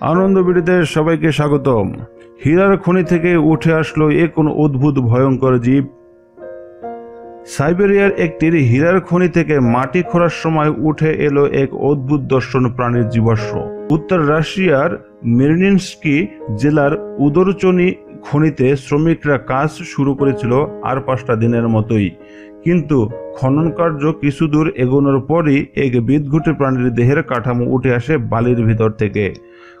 আনন্দ বিড়িতে সবাইকে স্বাগতম। হীরার খনি থেকে উঠে আসলো এ কোন অদ্ভুত, ভয়ঙ্কর জীব। সাইবেরিয়ার একটি হীরার খনি থেকে মাটি খোঁড়ার সময় উঠে এলো এক অদ্ভুত দর্শন প্রাণীর জীবাশ্ম। উত্তর রাশিয়ার মেরিনিনস্কি জেলার উদরচনি খনিতে শ্রমিকরা কাজ শুরু করেছিল আর পাঁচটা দিনের মতোই। কিন্তু খনন কার্য কিছু দূর এগোনোর পরই এক বিদঘুটে প্রাণীর দেহের কাঠামো উঠে আসে বালির ভিতর থেকে।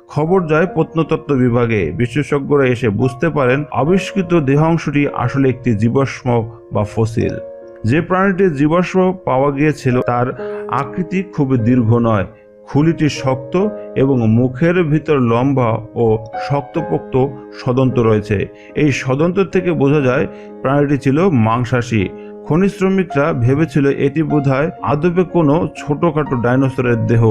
খবর যায় প্রত্নতত্ত্ব বিভাগে। বিশেষজ্ঞরা এসে বুঝতে পারেন, আবিষ্কৃত দেহাংশটি আসলে একটি জীবাশ্ম বা ফসিল। যে প্রাণীটির জীবাশ্ম পাওয়া গিয়েছিল, তার আকৃতি খুব দীর্ঘ নয়। খুলিটি শক্ত এবং মুখের ভিতর লম্বা ও শক্তপোক্ত সদন্ত রয়েছে। এই সদন্ত থেকে বোঝা যায়, প্রাণীটি ছিল মাংসাশী। খনি শ্রমিকরা ভেবেছিল এটি বোধহয় আদপে কোনো ছোটখাটো ডাইনোসরের দেহ।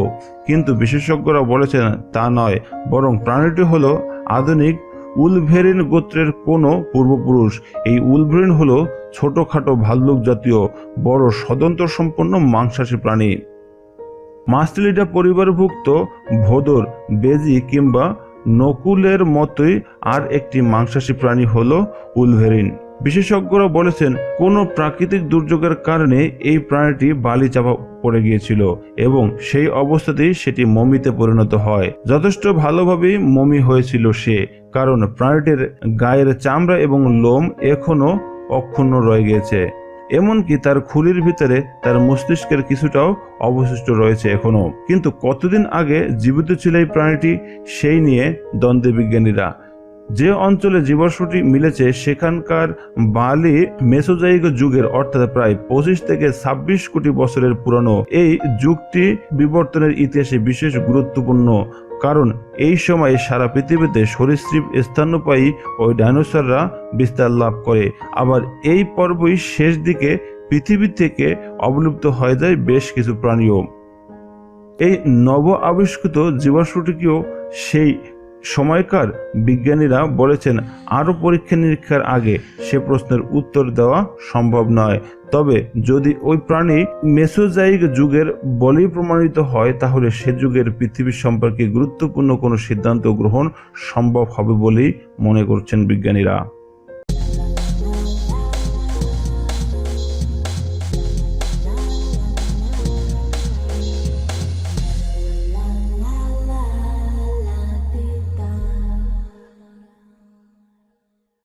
কিন্তু বিশেষজ্ঞরা বলেছেন তা নয়, বরং প্রাণীটি হলো আধুনিক উলভেরিন গোত্রের কোনো পূর্বপুরুষ। এই উলভেরিন হলো ছোটখাটো ভাল্লুক জাতীয়, বড় সদন্ত সম্পন্ন মাংসাশী প্রাণী। মাস্টেলিডা পরিবারভুক্ত ভোদর, বেজি কিংবা নকুলের মতোই আর একটি মাংসাশী প্রাণী হলো উলভেরিন। বিশেষজ্ঞরা বলেছেন, কোনো প্রাকৃতিক দুর্যোগের কারণে এই প্রাণীটি বালি চাপা পড়ে গিয়েছিল এবং সেই অবস্থাতেই সেটি মমিতে পরিণত হয়। যথেষ্ট ভালোভাবেই মমি হয়েছিল সে, কারণ প্রাণীটির গায়ের চামড়া এবং লোম এখনও অক্ষুণ্ণ রয়ে গিয়েছে। এমনকি তার খুলির ভিতরে তার মস্তিষ্কের কিছুটাও অবশিষ্ট রয়েছে এখনও কিন্তু কতদিন আগে জীবিত ছিল এই প্রাণীটি, সেই নিয়ে দ্বন্দ্বে বিজ্ঞানীরা যে অঞ্চলে জীবাশ্মটি মিলেছে, সেখানকার বালি মেসোজাইক যুগের, অর্থাৎ প্রায় পঁচিশ থেকে ছাব্বিশ কোটি বছরের পুরনো, এই যুগটি বিবর্তনের ইতিহাসে বিশেষ গুরুত্বপূর্ণ। কারণ এই সময়ে সারা পৃথিবীতে সরীসৃপ স্তন্যপায়ী ওই ডাইনোসররা বিস্তার লাভ করে। আবার এই পর্বই শেষ দিকে পৃথিবী থেকে অবলুপ্ত হয়ে যায় বেশ কিছু প্রাণীও। এই নব আবিষ্কৃত জীবাশ্মটিকেও সেই সময়কার বিজ্ঞানীরা বলেছেন, আরও পরীক্ষা নিরীক্ষার আগে সে প্রশ্নের উত্তর দেওয়া সম্ভব নয়। তবে যদি ওই প্রাণী মেসোজাইক যুগের বলেই প্রমাণিত হয়, তাহলে সে যুগের পৃথিবী সম্পর্কে গুরুত্বপূর্ণ কোনো সিদ্ধান্ত গ্রহণ সম্ভব হবে বলেই মনে করছেন বিজ্ঞানীরা।